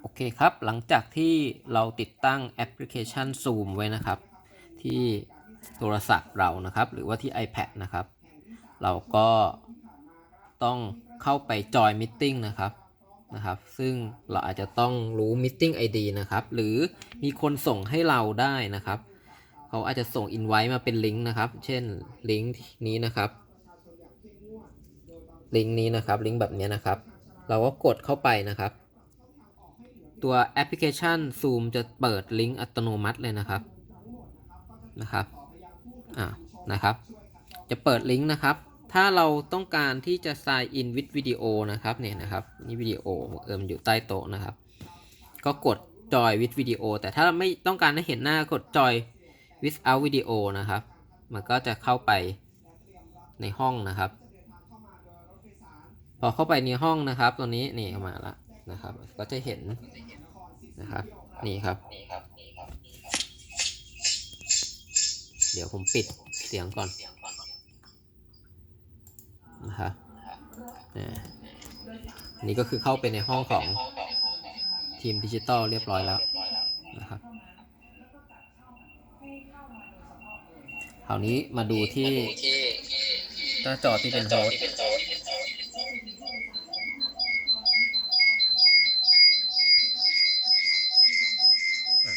โอเคครับ หลังจากที่เราติดตั้งแอปพลิเคชัน Zoom ไว้นะครับ ที่โทรศัพท์เรานะครับ หรือว่าที่ iPad นะครับ เราก็ต้องเข้าไปจอยมิ g นะครับนะครับ ซึ่งเราอาจจะต้องรู้ Meeting ID นะครับ หรือมีคนส่งให้เราได้นะครับ เขาอาจจะส่ง invite มาเป็นลิงก์นะครับ เช่นลิงก์นี้นะครับ ลิงก์นี้นะครับ ลิงก์แบบนี้นะครับ เราก็กดเข้าไปนะครับ ตัวแอปพลิเคชัน Zoom จะเปิดลิงก์อัตโนมัติเลยนะครับนะครับอ่านะครับ จะเปิดลิงก์นะครับ ถ้าเราต้องการที่จะ sign in with video นะครับเนี่ยนะครับนี่วิดีโอเออมันอยู่ใต้โต๊ะนะครับ ก็กด join with video แต่ถ้าไม่ต้องการให้เห็นหน้ากด join without video นะครับ มันก็จะเข้าไปในห้องนะครับ พอเข้าไปในห้องนะครับ ตัวนี้นี่เข้ามาแล้ว นะครับ ก็จะเห็นนะครับ นี่ครับ เดี๋ยวผมปิดเสียงก่อนนะครับนี่ก็คือเข้าไปในห้องของทีมดิจิตอลเรียบร้อยแล้วนะครับคราวนี้มาดูที่หน้าจอที่เป็นโฮสต์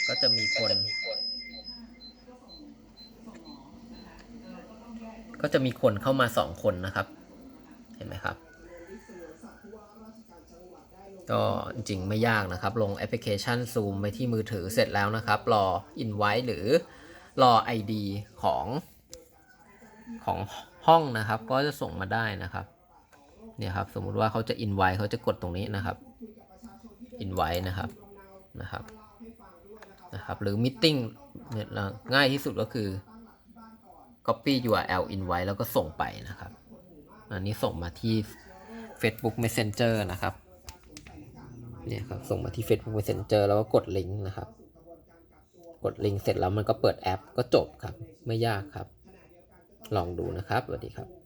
ก็จะมีคน ก็จะมีคนเข้ามาสองคนนะครับ เห็นไหมครับ ก็จริงไม่ยากนะครับ ลงแอปพลิเคชัน Zoom ไปที่มือถือเสร็จแล้วนะครับ รอ Invite หรือรอ ID ของของห้องนะครับ ก็จะส่งมาได้นะครับ เนี่ยครับ สมมุติว่าเขาจะ Invite เขาจะกดตรงนี้นะครับ Invite นะครับนะครับ นะครับ หรือ meeting เนี่ยง่ายที่สุดก็คือ copy URL invite แล้วก็ส่งไปนะครับ อันนี้ส่งมาที่ Facebook Messenger นะครับเนี่ยครับส่งมาที่ Facebook Messenger แล้วก็กดลิงก์นะครับ กดลิงก์เสร็จแล้วมันก็เปิดแอปก็จบครับ ไม่ยากครับ ลองดูนะครับสวัสดีครับ